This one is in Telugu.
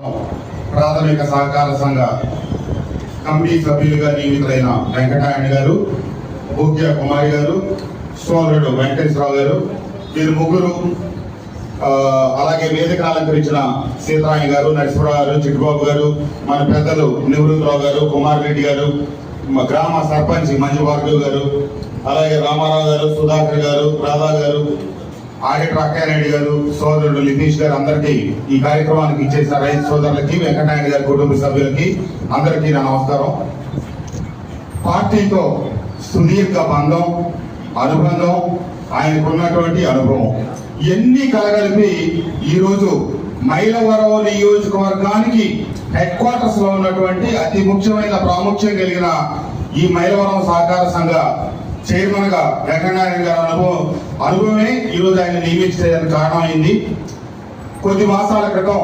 ప్రాథమిక సహకార సంఘ కమిటీ సభ్యులుగా నియమితులైన వెంకటాయణ గారు భూగ్య కుమారి గారు సోదరుడు వెంకటేశ్వరరావు గారు వీరు ముగ్గురు అలాగే వేదిక అలంకరించిన సీతారాయ గారు నరసింహరావు గారు చిట్టుబాబు గారు మన పెద్దలు నివృత్తిరావు గారు కుమార్ రెడ్డి గారు గ్రామ సర్పంచ్ మంజు భార్గవ్ గారు అలాగే రామారావు గారు సుధాకర్ గారు రాధా గారు ఆడిటర్ అక్కారెడ్డి గారు సోదరుడు నితీష్ గారు అందరికీ ఈ కార్యక్రమానికి ఇచ్చేసిన రైతు సోదరులకి వెంకటనాయుడు గారి కుటుంబ సభ్యులకి అందరికీ నా నమస్కారం. పార్టీతో సుదీర్ఘ బంధం అనుబంధం ఆయనకున్నటువంటి అనుభవం. ఎన్ని కలగలిపి ఈరోజు మైలవరం నియోజకవర్గానికి హెడ్ క్వార్టర్స్లో ఉన్నటువంటి అతి ముఖ్యమైన ప్రాముఖ్యం కలిగిన ఈ మైలవరం సహకార సంఘ చైర్మన్గా వెంకటనారాయణ గారి అనుభవం అనుభవమే ఈరోజు ఆయన నియమించడానికి కారణమైంది. కొద్ది మాసాల క్రితం